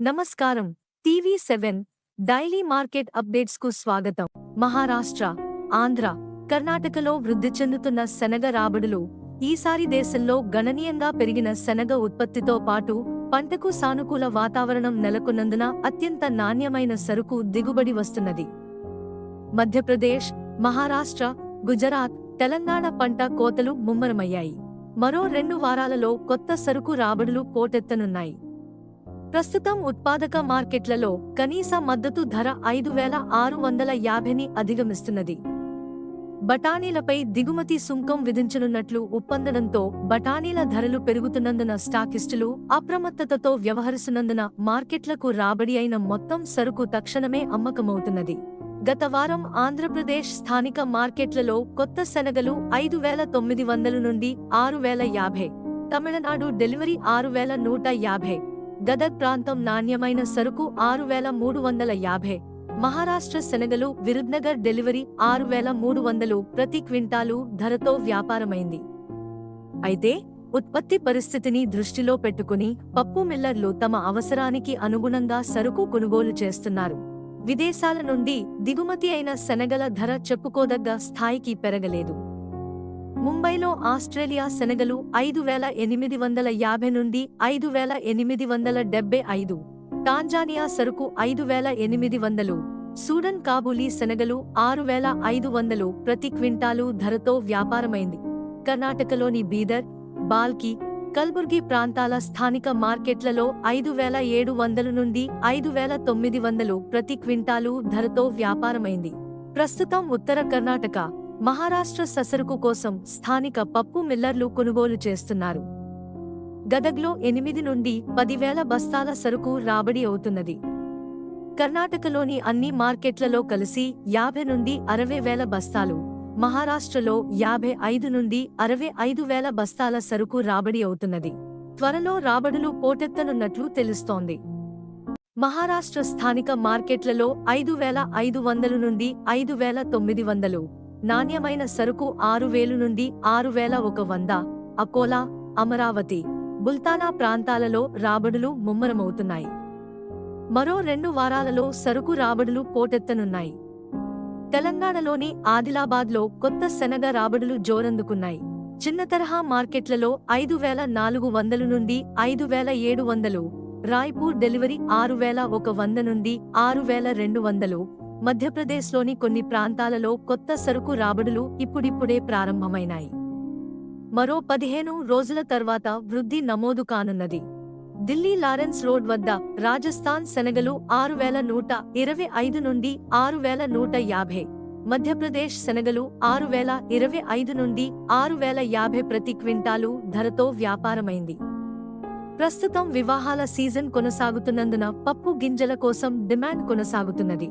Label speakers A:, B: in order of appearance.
A: నమస్కారం. TV seven daily market అప్డేట్స్కు స్వాగతం. మహారాష్ట్ర ఆంధ్ర కర్ణాటకలో వృద్ధి చెందుతున్న శనగ రాబడులు ఈసారి దేశంలో గణనీయంగా పెరిగిన శనగ ఉత్పత్తితో పాటు పంటకు సానుకూల వాతావరణం నెలకొన్నందున అత్యంత నాణ్యమైన సరుకు దిగుబడి వస్తున్నది. మధ్యప్రదేశ్ మహారాష్ట్ర గుజరాత్ తెలంగాణ పంట కోతలు ముమ్మరమయ్యాయి. మరో రెండు వారాలలో కొత్త సరుకు రాబడులు పోటెత్తనున్నాయి. ప్రస్తుతం ఉత్పాదక మార్కెట్లలో కనీస మద్దతు ధర ఐదు వేల ఆరు వందల యాభైని అధిగమిస్తున్నది. బఠానీలపై దిగుమతి సుంకం విధించనున్నట్లు ఒప్పందడంతో బఠానీల ధరలు పెరుగుతున్నందున స్టాకిస్టులు అప్రమత్తతతో వ్యవహరిస్తున్నందున మార్కెట్లకు రాబడి అయిన మొత్తం సరుకు తక్షణమే అమ్మకమవుతున్నది. గత వారం ఆంధ్రప్రదేశ్ స్థానిక మార్కెట్లలో కొత్త శనగలు ఐదు వేల తొమ్మిది వందల నుండి ఆరు వేల యాభై తమిళనాడు డెలివరీ ఆరు వేల నూట యాభై గదగ్ ప్రాంతం నాణ్యమైన సరుకు ఆరు వేల మూడు వందల యాభై. మహారాష్ట్ర శనగలు విరుద్నగర్ డెలివరీ ఆరు వేల మూడు వందలు ప్రతి క్వింటాలు ధరతో వ్యాపారమైంది. అయితే ఉత్పత్తి పరిస్థితిని దృష్టిలో పెట్టుకుని పప్పు మిల్లర్లు తమ అవసరానికి అనుగుణంగా సరుకు కొనుగోలు చేస్తున్నారు. విదేశాల నుండి దిగుమతి అయిన శనగల ధర చెప్పుకోదగ్గ స్థాయికి పెరగలేదు. ముంబైలో ఆస్ట్రేలియా శనగలు ఐదు వేల ఎనిమిది వందల యాభై నుండి ఐదు వేల ఎనిమిది వందల డెబ్బై ఐదు. టాంజానియా సరుకు ఐదు వేల ఎనిమిది వందలు. సూడన్ కాబూలీ శనగలు ఆరు వేల ఐదు వందలు ప్రతి క్వింటాలు ధరతో వ్యాపారమైంది. కర్ణాటకలోని బీదర్ బాల్కి కల్బుర్గి ప్రాంతాల స్థానిక మార్కెట్లలో ఐదు వేల ఏడు వందలు నుండి ఐదు వేల తొమ్మిది వందలు ప్రతి క్వింటాలు ధరతో వ్యాపారమైంది. ప్రస్తుతం ఉత్తర కర్ణాటక మహారాష్ట్ర ససరుకు కోసం స్థానిక పప్పు మిల్లర్లు కొనుగోలు చేస్తున్నారు. గదగ్లో ఎనిమిది నుండి పదివేల బస్తాల సరుకు రాబడి అవుతున్నది. కర్ణాటకలోని అన్ని మార్కెట్లలో కలిసి యాభై నుండి అరవై వేల బస్తాలు మహారాష్ట్రలో యాభై ఐదు నుండి అరవై ఐదు వేల బస్తాల సరుకు రాబడి అవుతున్నది. త్వరలో రాబడులు పోటెత్తనున్నట్లు తెలుస్తోంది. మహారాష్ట్ర స్థానిక మార్కెట్లలో ఐదు వేల ఐదు వందలు నుండి ఐదు వేల తొమ్మిది వందలు నాణ్యమైన సరుకు ఆరు వేలు నుండి ఆరు వేల ఒక వంద. అకోలా అమరావతి. బుల్తానా ప్రాంతాలలో రాబడులు ముమ్మరమవుతున్నాయి. మరో రెండు వారాలలో సరుకు రాబడులు పోటెత్తనున్నాయి. తెలంగాణలోని ఆదిలాబాద్లో కొత్త శనగ రాబడులు జోరందుకున్నాయి. చిన్న తరహా మార్కెట్లలో ఐదు వేల నాలుగు వందలు నుండి ఐదు వేల ఏడు వందలు. రాయ్పూర్ డెలివరీ ఆరు వేల ఒక వంద నుండి ఆరు వేల రెండు వందలు. మధ్యప్రదేశ్లోని కొన్ని ప్రాంతాలలో కొత్త సరుకు రాబడులు ఇప్పుడిప్పుడే ప్రారంభమైనాయి. మరో పదిహేను రోజుల తర్వాత వృద్ధి నమోదు కానున్నది. ఢిల్లీ లారెన్స్ రోడ్ వద్ద రాజస్థాన్ శనగలు ఆరు వేల నూట ఇరవై ఐదు నుండి ఆరు వేల నూట యాభై. మధ్యప్రదేశ్ శనగలు ఆరు వేల ఇరవై ఐదు నుండి ఆరు వేల యాభై ప్రతి క్వింటాలు ధరతో వ్యాపారమైంది. ప్రస్తుతం వివాహాల సీజన్ కొనసాగుతున్నందున పప్పు గింజల కోసం డిమాండ్ కొనసాగుతున్నది.